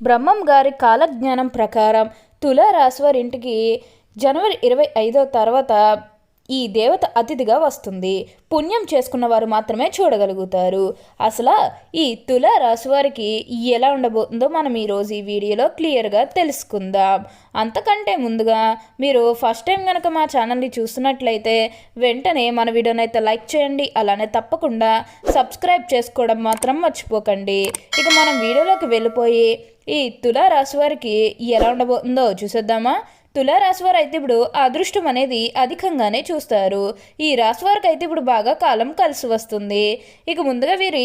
బ్రహ్మం గారి కాలజ్ఞానం ప్రకారం తులారాశి వారి ఇంటికి జనవరి ఇరవై ఐదో తర్వాత ఈ దేవత అతిథిగా వస్తుంది. పుణ్యం చేసుకున్న వారు మాత్రమే చూడగలుగుతారు. అసలు ఈ తుల రాశి వారికి ఎలా ఉండబోతుందో మనం ఈరోజు ఈ వీడియోలో క్లియర్గా తెలుసుకుందాం. అంతకంటే ముందుగా మీరు ఫస్ట్ టైం కనుక మా ఛానల్ని చూస్తున్నట్లయితే వెంటనే మన వీడియోని అయితే లైక్ చేయండి. అలానే తప్పకుండా సబ్స్క్రైబ్ చేసుకోవడం మాత్రం మర్చిపోకండి. ఇక మనం వీడియోలోకి వెళ్ళిపోయి ఈ తుల రాశి వారికి ఎలా ఉండబోతుందో చూసేద్దామా? తులారాశి వారు అయితే ఇప్పుడు అదృష్టం అనేది అధికంగానే చూస్తారు. ఈ రాశి వారికి అయితే ఇప్పుడు బాగా కాలం కలిసి వస్తుంది. ఇక ముందుగా వీరి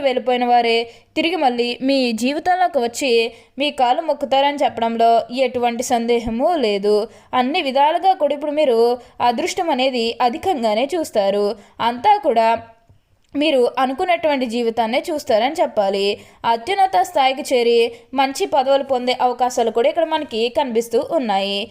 వెళ్ళిపోయిన వారే తిరిగి మళ్ళీ మీ జీవితంలోకి వచ్చి మీ కాలు మొక్కుతారని చెప్పడంలో ఎటువంటి సందేహము లేదు. అన్ని విధాలుగా కూడా ఇప్పుడు మీరు అదృష్టం అనేది అధికంగానే చూస్తారు. అంతా కూడా మీరు అనుకున్నటువంటి జీవితాన్నే చూస్తారని చెప్పాలి. అత్యున్నత స్థాయికి చేరి మంచి పదవులు పొందే అవకాశాలు కూడా ఇక్కడ మనకి కనిపిస్తూ ఉన్నాయి.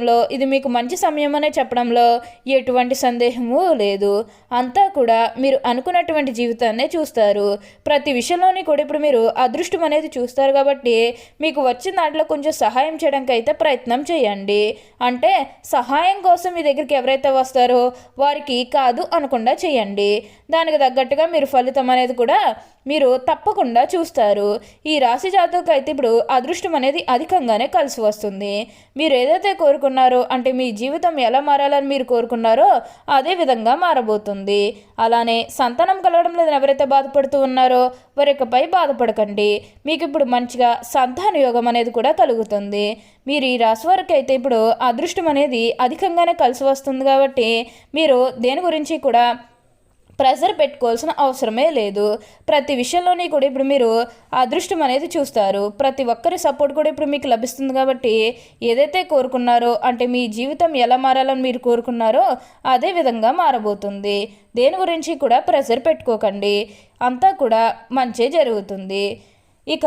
విషయంలో ఇది మీకు మంచి సమయమనే చెప్పడంలో ఎటువంటి సందేహము లేదు. అంతా కూడా మీరు అనుకున్నటువంటి జీవితాన్నే చూస్తారు. ప్రతి విషయంలోని కూడా ఇప్పుడు మీరు అదృష్టం అనేది చూస్తారు కాబట్టి మీకు వచ్చిన దాంట్లో కొంచెం సహాయం చేయడానికి అయితే ప్రయత్నం చేయండి. అంటే సహాయం కోసం మీ దగ్గరికి ఎవరైతే వస్తారో వారికి కాదు అనకుండా చేయండి. దానికి తగ్గట్టుగా మీరు ఫలితం అనేది కూడా మీరు తప్పకుండా చూస్తారు. ఈ రాశి జాతకు అయితే ఇప్పుడు అదృష్టం అనేది అధికంగానే కలిసి వస్తుంది. మీరు ఏదైతే కోరుకున్నారో. అంటే మీ జీవితం ఎలా మారాలని మీరు కోరుకున్నారో అదే విధంగా మారబోతుంది. అలానే సంతానం కలగడం లేదని ఎవరైతే బాధపడుతూ ఉన్నారో వారికపై బాధపడకండి. మీకు ఇప్పుడు మంచిగా సంతాన యోగం అనేది కూడా కలుగుతుంది. మీరు ఈ రాశి వారికి అయితే ఇప్పుడు అదృష్టం అనేది అధికంగానే కలిసి వస్తుంది కాబట్టి మీరు దేని గురించి కూడా ప్రెజర్ పెట్టుకోవాల్సిన అవసరమే లేదు. ప్రతి విషయంలోని కూడా ఇప్పుడు మీరు అదృష్టం అనేది చూస్తారు. ప్రతి ఒక్కరి సపోర్ట్ కూడా ఇప్పుడు మీకు లభిస్తుంది కాబట్టి ఏదైతే కోరుకున్నారో అంటే మీ జీవితం ఎలా మారాలని మీరు కోరుకున్నారో అదే విధంగా మారబోతుంది. దేని గురించి కూడా ప్రెజర్ పెట్టుకోకండి. అంతా కూడా మంచే జరుగుతుంది. ఇక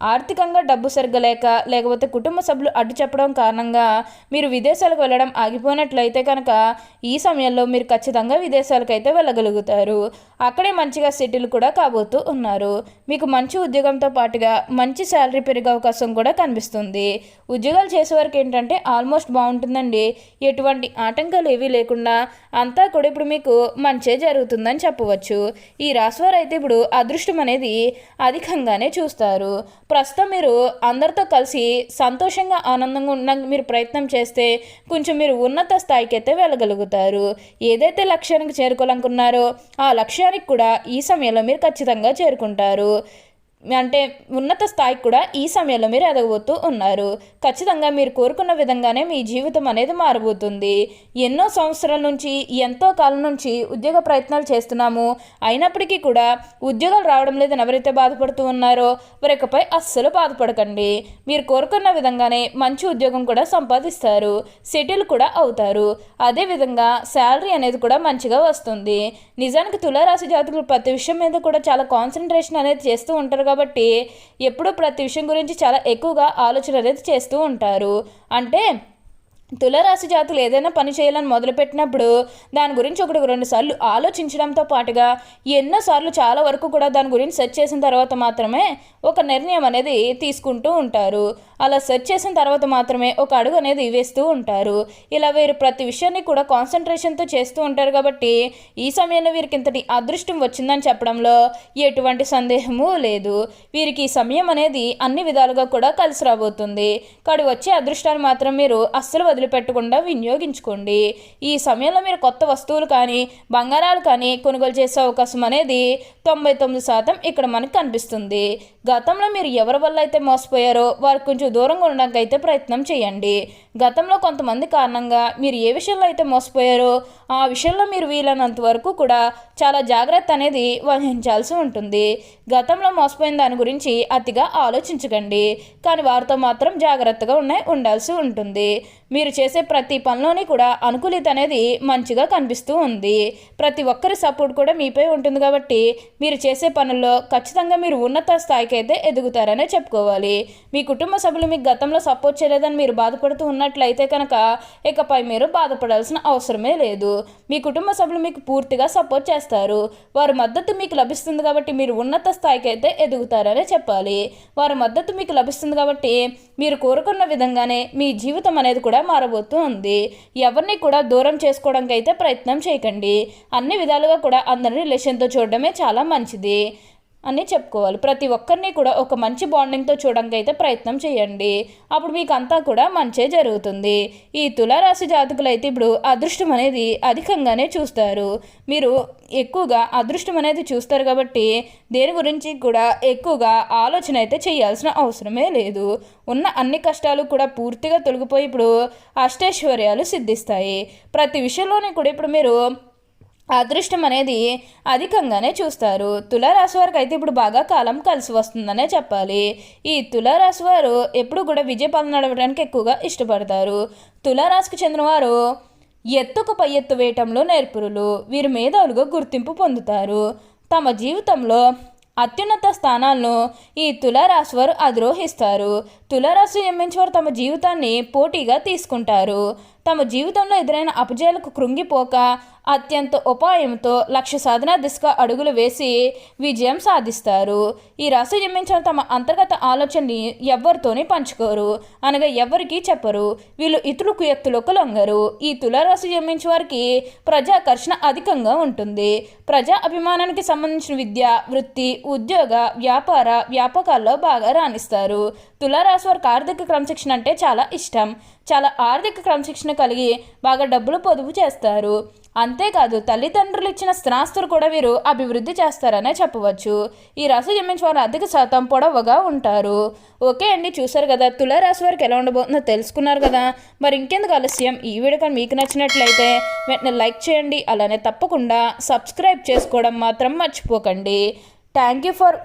ఆర్థికంగా డబ్బు సరిగ్గలేక లేకపోతే కుటుంబ సభ్యులు అడ్డు చెప్పడం కారణంగా మీరు విదేశాలకు వెళ్ళడం ఆగిపోయినట్లయితే కనుక ఈ సమయంలో మీరు ఖచ్చితంగా విదేశాలకు అయితే వెళ్ళగలుగుతారు. అక్కడే మంచిగా సెటిల్ కూడా కాబోతూ ఉన్నారు. మీకు మంచి ఉద్యోగంతో పాటుగా మంచి శాలరీ పెరిగే అవకాశం కూడా కనిపిస్తుంది. ఉద్యోగాలు చేసే వరకు ఏంటంటే ఆల్మోస్ట్ బాగుంటుందండి. ఎటువంటి ఆటంకాలు ఏవీ లేకుండా అంతా కూడా ఇప్పుడు మీకు మంచే జరుగుతుందని చెప్పవచ్చు. ఈ రాశివారు అయితే ఇప్పుడు అదృష్టం అనేది అధికంగానే చూస్తారు. ప్రస్తుతం మీరు అందరితో కలిసి సంతోషంగా ఆనందంగా ఉన్న మీరు ప్రయత్నం చేస్తే కొంచెం మీరు ఉన్నత స్థాయికి అయితే వెళ్ళగలుగుతారు. ఏదైతే లక్ష్యానికి చేరుకోవాలనుకున్నారో ఆ లక్ష్యానికి కూడా ఈ సమయంలో మీరు ఖచ్చితంగా చేరుకుంటారు. అంటే ఉన్నత స్థాయికి కూడా ఈ సమయంలో మీరు ఎదగబోతూ ఉన్నారు. ఖచ్చితంగా మీరు కోరుకున్న విధంగానే మీ జీవితం అనేది మారబోతుంది. ఎన్నో సంవత్సరాల నుంచి ఎంతో కాలం నుంచి ఉద్యోగ ప్రయత్నాలు చేస్తున్నాము. అయినప్పటికీ కూడా ఉద్యోగాలు రావడం లేదని ఎవరైతే బాధపడుతూ ఉన్నారో వారికపై అస్సలు బాధపడకండి. మీరు కోరుకున్న విధంగానే మంచి ఉద్యోగం కూడా సంపాదిస్తారు. సెటిల్ కూడా అవుతారు. అదేవిధంగా శాలరీ అనేది కూడా మంచిగా వస్తుంది. నిజానికి తులారాశి జాతకులు ప్రతి విషయం మీద కూడా చాలా కాన్సన్ట్రేషన్ అనేది చేస్తూ ఉంటారు కాబట్టి ఎప్పుడూ ప్రతి విషయం గురించి చాలా ఎక్కువగా ఆలోచన అనేది చేస్తూ ఉంటారు. అంటే తులరాశి జాతులు ఏదైనా పని చేయాలని మొదలుపెట్టినప్పుడు దాని గురించి ఒకటి రెండు సార్లు ఆలోచించడంతో పాటుగా ఎన్నోసార్లు చాలా వరకు కూడా దాని గురించి సెర్చ్ చేసిన తర్వాత మాత్రమే ఒక నిర్ణయం అనేది తీసుకుంటూ ఉంటారు. అలా సెర్చ్ చేసిన తర్వాత మాత్రమే ఒక అడుగు అనేది వేస్తూ ఉంటారు. ఇలా వీరు ప్రతి విషయాన్ని కూడా కాన్సన్ట్రేషన్తో చేస్తూ ఉంటారు కాబట్టి ఈ సమయంలో వీరికి ఇంతటి అదృష్టం వచ్చిందని చెప్పడంలో ఎటువంటి సందేహము లేదు. వీరికి ఈ సమయం అనేది అన్ని విధాలుగా కూడా కలిసి రాబోతుంది. కాడు వచ్చే అదృష్టాన్ని మాత్రం మీరు అస్సలు వదిలిపెట్టకుండా వినియోగించుకోండి. ఈ సమయంలో మీరు కొత్త వస్తువులు కానీ బంగారాలు కానీ కొనుగోలు చేసే అవకాశం అనేది తొంభై తొమ్మిది శాతం ఇక్కడ మనకు కనిపిస్తుంది. గతంలో మీరు ఎవరి వల్ల అయితే మోసపోయారో వారు కొంచెం దూరంగా ఉండడానికి అయితే ప్రయత్నం చేయండి. గతంలో కొంతమంది కారణంగా మీరు ఏ విషయంలో అయితే మోసపోయారో ఆ విషయంలో మీరు వీలైనంత వరకు కూడా చాలా జాగ్రత్త అనేది వహించాల్సి ఉంటుంది. గతంలో మోసపోయిన దాని గురించి అతిగా ఆలోచించకండి. కానీ వారితో మాత్రం జాగ్రత్తగా ఉన్నాయి ఉండాల్సి ఉంటుంది. మీరు చేసే ప్రతి పనిలోని కూడా అనుకూలిత అనేది మంచిగా కనిపిస్తూ ఉంది. ప్రతి ఒక్కరి సపోర్ట్ కూడా మీపై ఉంటుంది కాబట్టి మీరు చేసే పనుల్లో ఖచ్చితంగా మీరు ఉన్నత స్థాయికి అయితే ఎదుగుతారనే చెప్పుకోవాలి. మీ కుటుంబ సభ్యులు మీకు గతంలో సపోర్ట్ చేయలేదని మీరు బాధపడుతూ ఉన్నట్లయితే కనుక ఇకపై మీరు బాధపడాల్సిన అవసరమే లేదు. మీ కుటుంబ సభ్యులు మీకు పూర్తిగా సపోర్ట్ చేస్తారు. వారి మద్దతు మీకు లభిస్తుంది కాబట్టి మీరు ఉన్నత స్థాయికి అయితే ఎదుగుతారనే చెప్పాలి. వారి మద్దతు మీకు లభిస్తుంది కాబట్టి మీరు కోరుకున్న విధంగానే మీ జీవితం అనేది కూడా మారబోతూ ఉంది ఎవరిని కూడా దూరం చేసుకోవడానికి అయితే ప్రయత్నం చేయకండి. అన్ని విధాలుగా కూడా అందరిని రిలేషన్తో చూడడమే చాలా మంచిది. అని చెప్పుకోవాలి. ప్రతి ఒక్కరిని కూడా ఒక మంచి బాండింగ్తో చూడడానికి అయితే ప్రయత్నం చేయండి. అప్పుడు మీకు అంతా కూడా మంచే జరుగుతుంది. ఈ తులారాశి జాతకులు అయితే ఇప్పుడు అదృష్టం అనేది అధికంగానే చూస్తారు. మీరు ఎక్కువగా అదృష్టం అనేది చూస్తారు కాబట్టి దేని గురించి కూడా ఎక్కువగా ఆలోచన అయితే చేయాల్సిన అవసరమే లేదు. ఉన్న అన్ని కష్టాలు కూడా పూర్తిగా తొలగిపోయి ఇప్పుడు అష్టైశ్వర్యాలు సిద్ధిస్తాయి. ప్రతి విషయంలోనే కూడా ఇప్పుడు మీరు అదృష్టం అనేది అధికంగానే చూస్తారు. తులారాశి వారికి అయితే ఇప్పుడు బాగా కాలం కలిసి వస్తుందనే చెప్పాలి. ఈ తులారాశి వారు ఎప్పుడు కూడా విజయపాలన నడవడానికి ఎక్కువగా ఇష్టపడతారు. తులారాశికి చెందినవారు ఎత్తుకు పై ఎత్తు వేయటంలో నేర్పురులు. వీరు మేధావులుగా గుర్తింపు పొందుతారు. తమ జీవితంలో అత్యున్నత స్థానాలను ఈ తులారాశి వారు అధిరోహిస్తారు. తులారాశి జన్మించిన వారు తమ జీవితాన్ని పోటీగా తీసుకుంటారు. తమ జీవితంలో ఎదురైన అపజయాలకు కృంగిపోక అత్యంత ఉపాయంతో లక్ష్య సాధన దిశగా అడుగులు వేసి విజయం సాధిస్తారు. ఈ రాశి జన్మించిన తమ అంతర్గత ఆలోచనని ఎవరితోనే పంచుకోరు. అనగా ఎవ్వరికీ చెప్పరు. వీళ్ళు ఇతరులు కుయక్తులకు లొంగరు. ఈ తులారాశి జన్మించిన వారికి ప్రజాకర్షణ అధికంగా ఉంటుంది. ప్రజా అభిమానానికి సంబంధించిన విద్య వృత్తి ఉద్యోగ వ్యాపార వ్యాపకాల్లో బాగా రాణిస్తారు. తులారాశి వారికి ఆర్థిక క్రమశిక్షణ అంటే చాలా ఇష్టం. చాలా ఆర్థిక క్రమశిక్షణ కలిగి బాగా డబ్బులు పొదుపు చేస్తారు. అంతేకాదు తల్లిదండ్రులు ఇచ్చిన స్థిరాస్తులు కూడా వీరు అభివృద్ధి చేస్తారనే చెప్పవచ్చు. ఈ రాశి జన్మించిన వారు అధిక శాతం పొడవుగా ఉంటారు. ఓకే అండి చూసారు కదా తులారాశి వారికి ఎలా ఉండబోతుందో తెలుసుకున్నారు కదా. మరి ఇంకెందుకు ఆలస్యం? ఈ వీడియో కానీ మీకు నచ్చినట్లయితే వెంటనే లైక్ చేయండి అలానే తప్పకుండా సబ్స్క్రైబ్ చేసుకోవడం మాత్రం మర్చిపోకండి. Thank you for